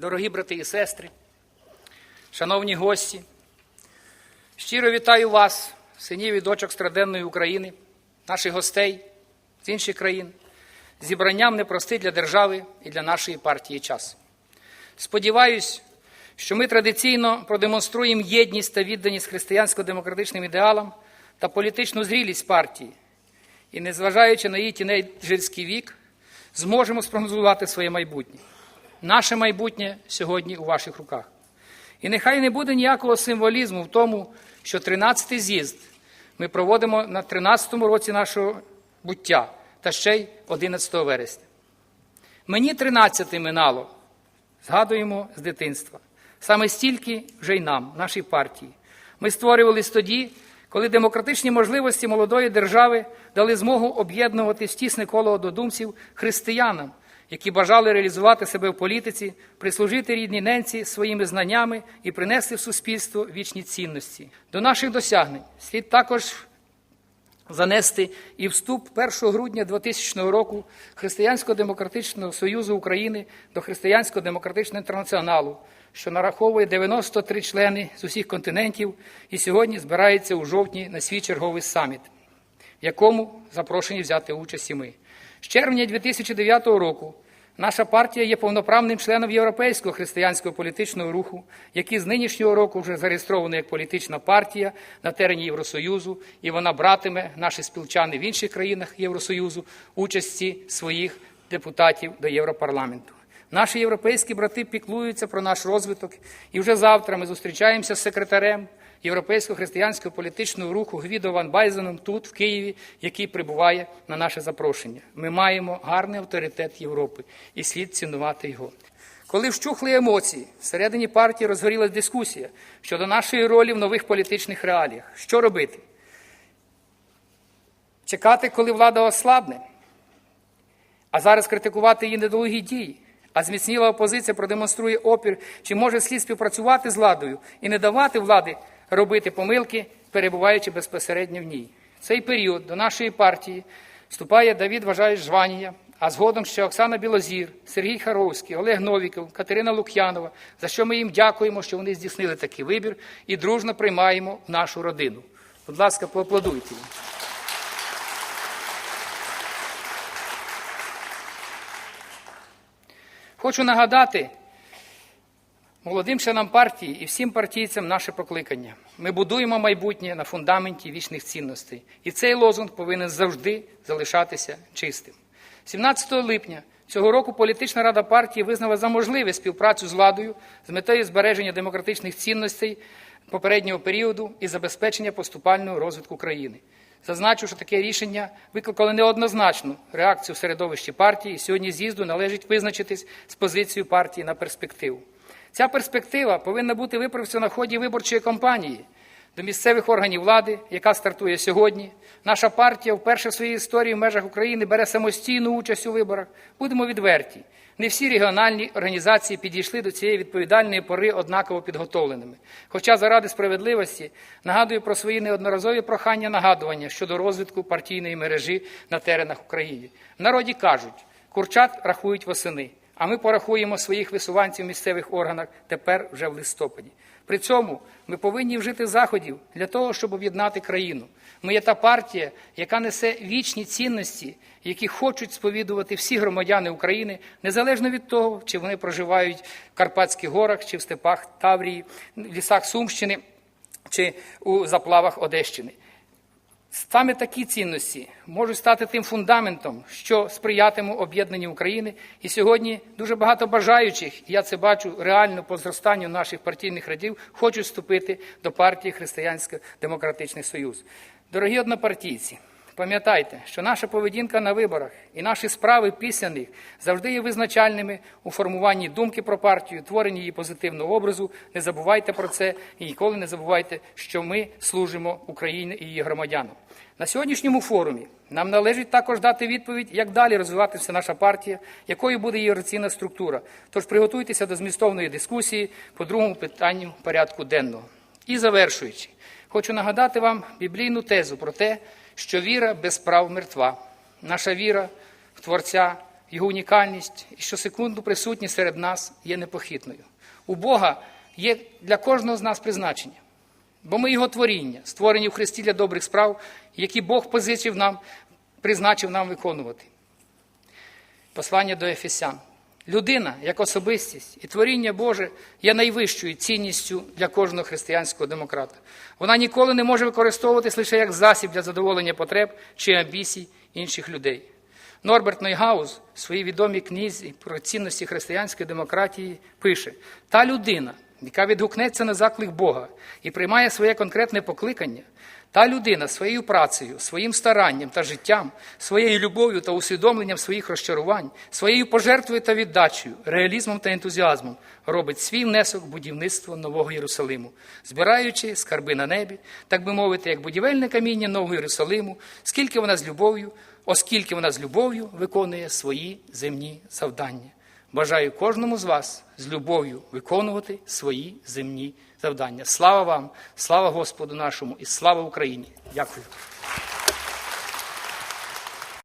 Дорогі брати і сестри, шановні гості, щиро вітаю вас, синів і дочок страденної України, наших гостей з інших країн, зібранням непростий для держави і для нашої партії час. Сподіваюсь, що ми традиційно продемонструємо єдність та відданість християнсько-демократичним ідеалам та політичну зрілість партії, і, незважаючи на її тінейджерський вік, зможемо спрогнозувати своє майбутнє. Наше майбутнє сьогодні у ваших руках. І нехай не буде ніякого символізму в тому, що 13-й з'їзд ми проводимо на 13-му році нашого буття та ще й 11 вересня. Мені 13 минало, згадуємо з дитинства. Саме стільки вже й нам, нашій партії. Ми створювались тоді, коли демократичні можливості молодої держави дали змогу об'єднувати в тісне коло однодумців християнам, які бажали реалізувати себе в політиці, прислужити рідній ненці своїми знаннями і принести в суспільство вічні цінності. До наших досягнень слід також занести і вступ 1 грудня 2000 року Християнсько-демократичного Союзу України до Християнсько-демократичного інтернаціоналу, що нараховує 93 члени з усіх континентів і сьогодні збирається у жовтні на свій черговий саміт, в якому запрошені взяти участь і ми. З червня 2009 року наша партія є повноправним членом Європейського християнського політичного руху, який з нинішнього року вже зареєстрований як політична партія на терені Євросоюзу, і вона братиме наші спілчани в інших країнах Євросоюзу участі своїх депутатів до Європарламенту. Наші європейські брати піклуються про наш розвиток, і вже завтра ми зустрічаємося з секретарем Європейського християнського політичного руху Гвідо Ван Байзеном тут, в Києві, який прибуває на наше запрошення. Ми маємо гарний авторитет Європи і слід цінувати його. Коли вщухли емоції, всередині партії розгорілась дискусія щодо нашої ролі в нових політичних реаліях. Що робити? Чекати, коли влада ослабне, а зараз критикувати її недолугі дії. А зміцніла опозиція продемонструє опір, чи може слід співпрацювати з владою і не давати влади робити помилки, перебуваючи безпосередньо в ній. В цей період до нашої партії вступає Давід Вважаєш Жванія, а згодом ще Оксана Білозір, Сергій Харовський, Олег Новіков, Катерина Лук'янова, за що ми їм дякуємо, що вони здійснили такий вибір і дружно приймаємо в нашу родину. Будь ласка, поаплодуйте їм. Хочу нагадати молодим членам партії і всім партійцям наше покликання. Ми будуємо майбутнє на фундаменті вічних цінностей. І цей лозунг повинен завжди залишатися чистим. 17 липня цього року політична рада партії визнала за можливе співпрацю з владою з метою збереження демократичних цінностей попереднього періоду і забезпечення поступального розвитку країни. Зазначу, що таке рішення викликало неоднозначну реакцію в середовищі партії. і Сьогодні з'їзду належить визначитись з позицією партії на перспективу. Ця перспектива повинна бути виправцена в ході виборчої кампанії до місцевих органів влади, яка стартує сьогодні. Наша партія вперше в своїй історії в межах України бере самостійну участь у виборах. Будемо відверті. Не всі регіональні організації підійшли до цієї відповідальної пори однаково підготовленими. Хоча заради справедливості нагадую про свої неодноразові прохання нагадування щодо розвитку партійної мережі на теренах України. В народі кажуть, курчат рахують восени, а ми порахуємо своїх висуванців в місцевих органах тепер вже в листопаді. При цьому ми повинні вжити заходів для того, щоб об'єднати країну. Ми є та партія, яка несе вічні цінності, які хочуть сповідувати всі громадяни України, незалежно від того, чи вони проживають в Карпатських горах, чи в степах Таврії, в лісах Сумщини, чи у заплавах Одещини. Саме такі цінності можуть стати тим фундаментом, що сприятиме об'єднанню України. І сьогодні дуже багато бажаючих, і я це бачу реально по зростанню наших партійних радів, хочуть вступити до партії Християнсько-Демократичний Союз. Дорогі однопартійці, пам'ятайте, що наша поведінка на виборах і наші справи після них завжди є визначальними у формуванні думки про партію, творенні її позитивного образу. Не забувайте про це і ніколи не забувайте, що ми служимо Україні і її громадянам. На сьогоднішньому форумі нам належить також дати відповідь, як далі розвиватися наша партія, якою буде її організаційна структура. Тож приготуйтеся до змістовної дискусії по другому питанню порядку денного. І завершуючи, хочу нагадати вам біблійну тезу про те, що віра без прав мертва. Наша віра в Творця його унікальність і щосекунду присутність серед нас є непохитною. У Бога є для кожного з нас призначення. Бо ми його творіння, створені в Христі для добрих справ, які Бог позичив нам, призначив нам виконувати. Послання до Ефесян. Людина як особистість і творіння Боже є найвищою цінністю для кожного християнського демократа. Вона ніколи не може використовуватись лише як засіб для задоволення потреб чи амбіцій інших людей. Норберт Нойгаус в своїй відомій книзі про цінності християнської демократії пише: та людина, яка відгукнеться на заклик Бога і приймає своє конкретне покликання, та людина своєю працею, своїм старанням та життям, своєю любов'ю та усвідомленням своїх розчарувань, своєю пожертвою та віддачею, реалізмом та ентузіазмом робить свій внесок в будівництво нового Єрусалиму, збираючи скарби на небі, так би мовити, як будівельне каміння нового Єрусалиму, скільки вона з любов'ю, оскільки вона з любов'ю виконує свої земні завдання. Бажаю кожному з вас з любов'ю виконувати свої земні завдання. Слава вам, слава Господу нашому і слава Україні! Дякую.